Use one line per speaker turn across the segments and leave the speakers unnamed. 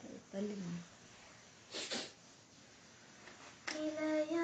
Para italim. Nilayan.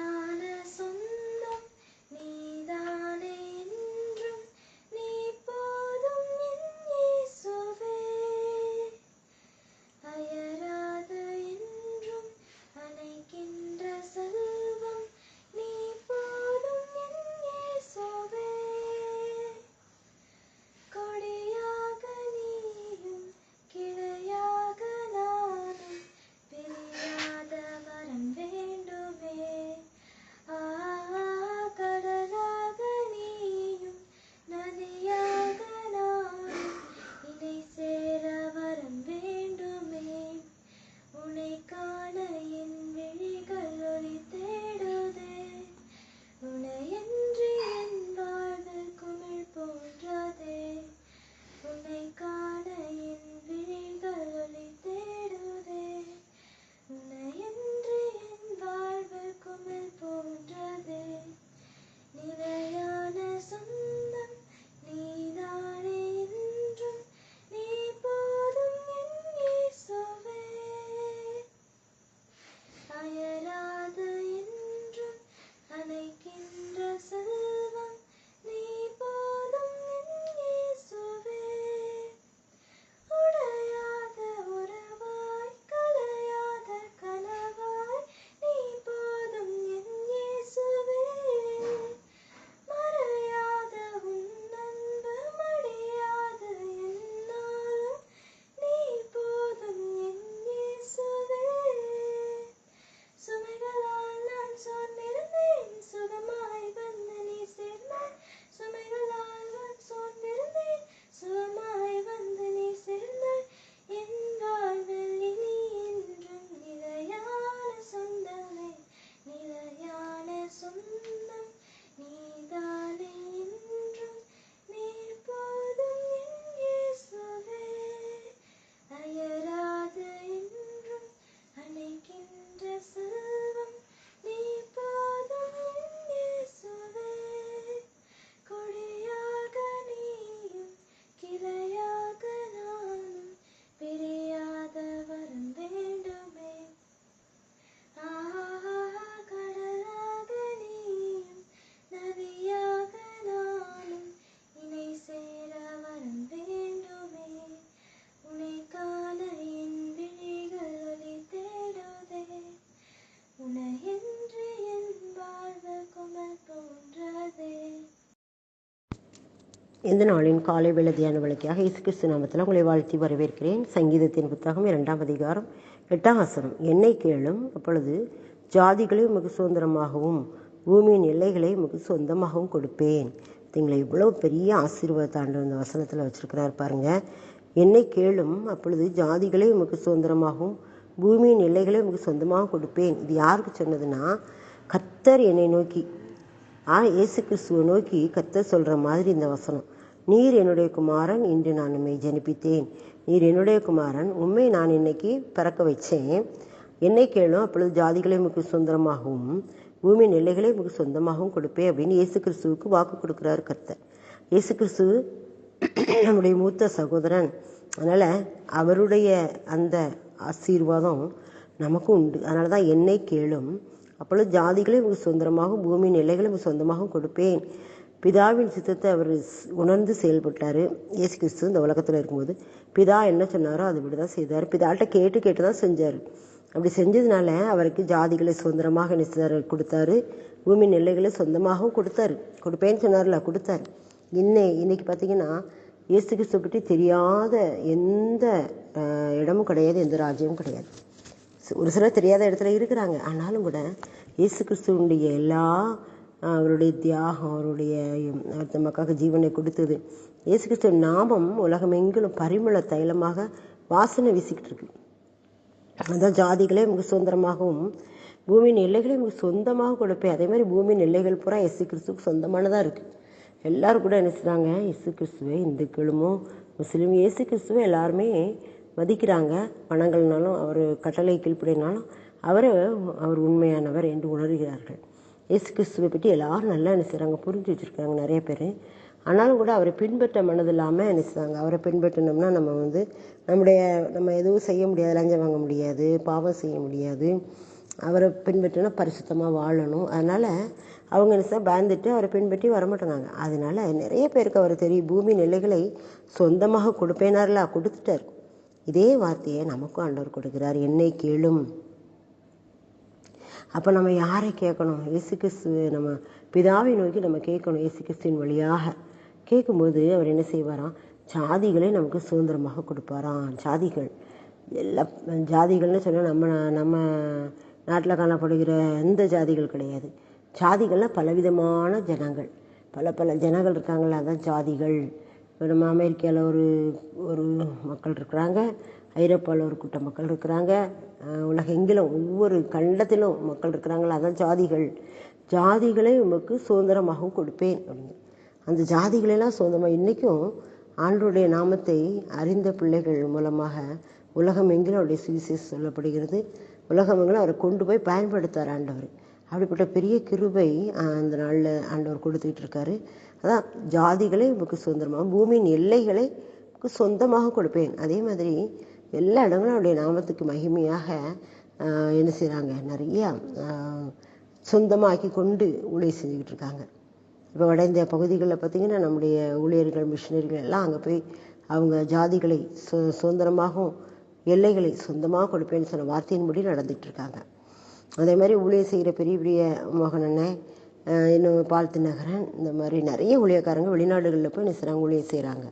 இந்த நாளின் காலை வேளை தியான விளக்கியாக இயேசு கிறிஸ்து நாமத்தில் உங்களை வாழ்த்தி வரவேற்கிறேன். சங்கீதத்தின் புத்தகம் இரண்டாம் அதிகாரம் எட்டாம் வசனம். என்னை கேளும் அப்பொழுது ஜாதிகளை உமக்கு சுதந்திரமாகவும் பூமியின் எல்லைகளை உமக்கு சொந்தமாகவும் கொடுப்பேன். இதுங்களை இவ்வளோ பெரிய ஆசீர்வாதத்தாண்டு இந்த வசனத்தில் வச்சுருக்கிறார் பாருங்க. என்னை கேளும் அப்பொழுது ஜாதிகளை உமக்கு சுதந்திரமாகவும் பூமியின் எல்லைகளை உமக்கு சொந்தமாக கொடுப்பேன். இது யாருக்கு சொன்னதுன்னா கத்தர் என்னை நோக்கி ஆ இயேசு கிறிஸ்துவை நோக்கி கத்தர் சொல்கிற மாதிரி இந்த வசனம். நீர் என்னுடைய குமாரன் இன்று நான் உண்மை ஜனிப்பித்தேன். நீர் என்னுடைய குமாரன் உண்மை நான் இன்னைக்கு பிறக்க வச்சேன். என்னை கேளும் அப்பொழுது ஜாதிகளை உமக்கு சுதந்திரமாகவும் பூமியின் எல்லைகளை உங்களுக்கு சொந்தமாகவும் கொடுப்பேன் அப்படின்னு இயேசு கிறிஸ்துவுக்கு வாக்கு கொடுக்குறாரு கர்த்தர். இயேசு கிறிஸ்து நம்முடைய மூத்த சகோதரன். அதனால் அவருடைய அந்த ஆசீர்வாதம் நமக்கும் உண்டு. அதனால தான் என்னை கேளும் அப்பொழுது ஜாதிகளை உங்களுக்கு சுதந்திரமாகவும் பூமியின் எல்லைகளை உங்களுக்கு சொந்தமாகவும் கொடுப்பேன். பிதாவின் சித்தத்தை அவர் உணர்ந்து செயல்பட்டார். இயேசு கிறிஸ்து இந்த உலகத்தில் இருக்கும்போது பிதா என்ன சொன்னாரோ அது விட தான் செய்தார். பிதாட்ட கேட்டு கேட்டு தான் செஞ்சார். அப்படி செஞ்சதுனால அவருக்கு ஜாதிகளை சுதந்திரமாக என்ன கொடுத்தாரு. பூமி நிலைகளை சொந்தமாகவும் கொடுத்தாரு. கொடுப்பேன்னு சொன்னார்ல கொடுத்தாரு. இன்னை இன்னைக்கு பார்த்தீங்கன்னா இயேசு கிறிஸ்து பற்றி தெரியாத எந்த இடமும் கிடையாது எந்த ராஜ்யமும் கிடையாது. ஒரு சிலர் தெரியாத இடத்துல இருக்கிறாங்க. ஆனாலும் கூட இயேசு கிறிஸ்துவனுடைய எல்லா அவருடைய தியாகம் அவருடைய உம், அவர் நமக்காக ஜீவனை கொடுத்தது. இயேசு கிறிஸ்துவ நாமம் உலகமெங்கிலும் பரிமள தைலமாக வாசனை வீசிக்கிட்டு இருக்கு. அதான் ஜாதிகளே உங்களுக்கு சுதந்திரமாகவும் பூமியின் எல்லைகளை நமக்கு சொந்தமாக கொடுப்பேன் அதே மாதிரி பூமியின் எல்லைகள் பூரா இயேசு கிறிஸ்துவுக்கு சொந்தமானதாக இருக்குது எல்லோரும் கூட என்ன செய்றாங்க இயேசு கிறிஸ்துவை இந்துக்களுமோ முஸ்லீம் இயேசு கிறிஸ்துவை எல்லாருமே மதிக்கிறாங்க. பணங்கள்னாலும் அவர் கட்டளை கீழ்ப்படினாலும் அவர் அவர் உண்மையானவர் என்று உணர்கிறார்கள். இயேசு கிறிஸ்துவை பற்றி எல்லாரும் நல்லா என்ன செய்கிறாங்க புரிஞ்சு வச்சுருக்காங்க நிறைய பேர். ஆனாலும் கூட அவரை பின்பற்ற மனதில்லாமல் என்ன செய்வாங்க அவரை பின்பற்றினோம்னா நம்ம வந்து நம்முடைய நம்ம எதுவும் செய்ய முடியாது லஞ்சம் வாங்க முடியாது பாவம் செய்ய முடியாது. அவரை பின்பற்றினா பரிசுத்தமாக வாழணும். அதனால் அவங்க என்ன பயந்துட்டு அவரை பின்பற்றி வரமாட்டேங்காங்க அதனால நிறைய பேருக்கு அவர் தெரியும் பூமி நிலைகளை சொந்தமாக கொடுப்பேனார்ல கொடுத்துட்டார். இதே வார்த்தையை நமக்கும் ஆண்டவர் கொடுக்கிறார். என்னை கேளும். அப்போ நம்ம யாரை கேட்கணும்? இயேசு கிறிஸ்து நம்ம பிதாவை நோக்கி நம்ம கேட்கணும் இயேசு கிறிஸ்துவின் வழியாக. கேட்கும்போது அவர் என்ன செய்வாராம்? ஜாதிகளை நமக்கு சுதந்திரமாக கொடுப்பாராம். ஜாதிகள். எல்லா ஜாதிகள்னு சொன்னால் நம்ம நம்ம நாட்டில் காணப்படுகிற எந்த ஜாதிகள் கிடையாது. ஜாதிகள்லாம் பலவிதமான ஜனங்கள். பல பல ஜனங்கள் இருக்காங்களா அதான் ஜாதிகள். இப்போ நம்ம அமெரிக்காவில் ஒரு ஒரு மக்கள் இருக்கிறாங்க. ஐரோப்பாவில் ஒரு கூட்ட மக்கள் இருக்கிறாங்க. உலகெங்கிலும் ஒவ்வொரு கண்டத்திலும் மக்கள் இருக்கிறாங்களா? அதான் ஜாதிகள். ஜாதிகளை உமக்கு சுதந்திரமாகவும் கொடுப்பேன் அப்படின்னு. அந்த ஜாதிகளெல்லாம் சுதந்திரமாக இன்றைக்கும் ஆண்டருடைய நாமத்தை அறிந்த பிள்ளைகள் மூலமாக உலகம் எங்கிலும் அவருடைய சுவிசேஷம் சொல்லப்படுகிறது. உலகம் எங்கிலும் அவரை கொண்டு போய் பயன்படுத்தார் ஆண்டவர். அப்படிப்பட்ட பெரிய கிருபை அந்த நாளில் ஆண்டவர் கொடுத்துக்கிட்டு இருக்காரு. அதான் ஜாதிகளை உமக்கு சுதந்திரமாக பூமியின் எல்லைகளை சொந்தமாக கொடுப்பேன். அதே மாதிரி எல்லா இடங்களும் அவருடைய நாமத்துக்கு மகிமையாக என்ன செய்கிறாங்க நிறையா சொந்தமாக்கி கொண்டு ஊழியர் செஞ்சுக்கிட்டு இருக்காங்க. இப்போ வட இந்திய பகுதிகளில் பார்த்திங்கன்னா நம்முடைய ஊழியர்கள் மிஷினரிகள் எல்லாம் அங்கே போய் அவங்க ஜாதிகளை சு சுதந்திரமாகவும் எல்லைகளை சொந்தமாக கொடுப்பேன்னு சொன்ன வார்த்தையின்படி நடந்துட்டு இருக்காங்க. அதே மாதிரி ஊழியர் செய்கிற பெரிய பெரிய மோகன் அண்ணன் இன்னும் பால் தினகரன் இந்த மாதிரி நிறைய ஊழியக்காரங்க வெளிநாடுகளில் போய் என்ன செய்கிறாங்க ஊழியர் செய்கிறாங்க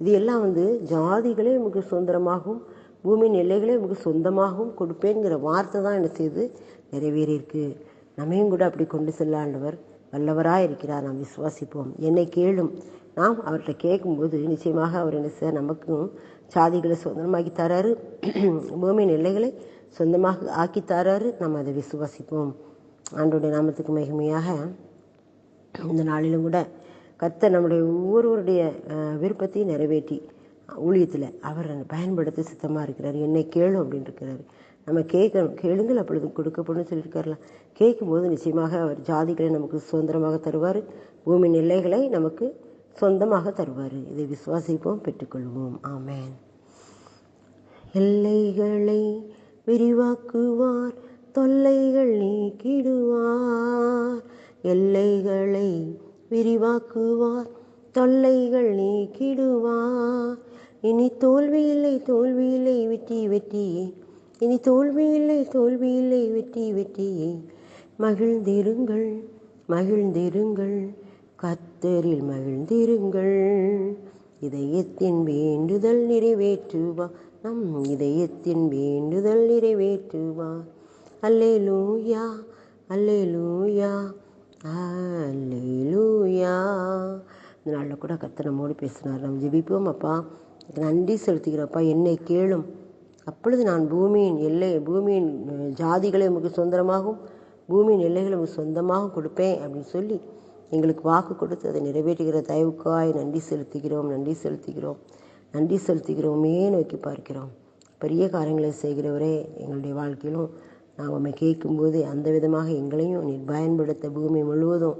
இது எல்லாம் வந்து ஜாதிகளே நமக்கு சுதந்திரமாகவும் பூமியின் நிலைகளை நமக்கு சொந்தமாகவும் கொடுப்பேங்கிற வார்த்தை தான் என்ன செய்யுது? நிறைவேறியிருக்கு. நம்மையும் கூட அப்படி கொண்டு செல்ல ஆண்டவர் வல்லவராக இருக்கிறார். நாம் விசுவாசிப்போம். என்னை கேளும். நாம் அவர்கிட்ட கேட்கும்போது நிச்சயமாக அவர் என்ன செய்ய நமக்கும் சாதிகளை சொந்தமாக்கி தராரு. பூமியின் எல்லைகளை சொந்தமாக ஆக்கி தராரு. நம்ம அதை விசுவாசிப்போம். ஆண்டோடைய நாமத்துக்கு மகிமையாக இந்த நாளிலும் கூட கர்த்தர் நம்முடைய ஒவ்வொருவருடைய விருப்பத்தையும் நிறைவேற்றி ஊழியத்தில் அவர் பயன்படுத்த சித்தமாக இருக்கிறார். என்னை கேளும் அப்படின்னு இருக்கிறாரு. நம்ம கேட்கணும் கேளுங்கள் அப்பொழுது கொடுக்கப்படும் சொல்லியிருக்காருலாம் கேட்கும்போது நிச்சயமாக அவர் ஜாதிகளை நமக்கு சுதந்திரமாக தருவார். பூமி எல்லைகளை நமக்கு சொந்தமாக தருவார். இதை விசுவாசிப்போம் பெற்றுக்கொள்வோம். ஆமேன். எல்லைகளை விரிவாக்குவார் தொல்லைகள் நீக்கிடுவார். எல்லைகளை விரிவாக்குவார் தொல்லைகள் நீக்கிடுவார். இனி தோல்வி இல்லை தோல்வி இல்லை வெற்றி வெற்றியே இனி தோல்வி இல்லை தோல்வி இல்லை வெற்றி வெற்றியே மகிழ்ந்திருங்கள் மகிழ்ந்திருங்கள். கத்தரில் மகிழ்ந்திருங்கள். இதயத்தின் வேண்டுதல் நிறைவேற்றுவா. நம் இதயத்தின் வேண்டுதல் நிறைவேற்றுவா. அல்லே லூயா அல்லே லூயா அல்லே லூயா இந்த நாளில் கூட கர்த்தர் நம்மோடு பேசினார். நம்ம ஜெபிப்போம் அப்பா. நன்றி செலுத்துகிறப்பா என்னை கேளும். அப்பொழுது நான் பூமியின் எல்லை பூமியின் ஜாதிகளை உமக்கு சொந்தமாகவும் பூமியின் எல்லைகளை உமக்கு சொந்தமாக கொடுப்பேன் அப்படின்னு சொல்லி எங்களுக்கு வாக்கு கொடுத்து அதை நிறைவேற்றுகிற தயவுக்காய் நன்றி செலுத்துகிறோம் நன்றி செலுத்துகிறோம் நன்றி செலுத்துகிறோமே நோக்கி பார்க்கிறோம். பெரிய காரியங்களை செய்கிறவரே எங்களுடைய வாழ்க்கையிலும் நாங்கள் உண்மை கேட்கும்போது அந்த விதமாக எங்களையும் நீர் பயன்படுத்த பூமி முழுவதும்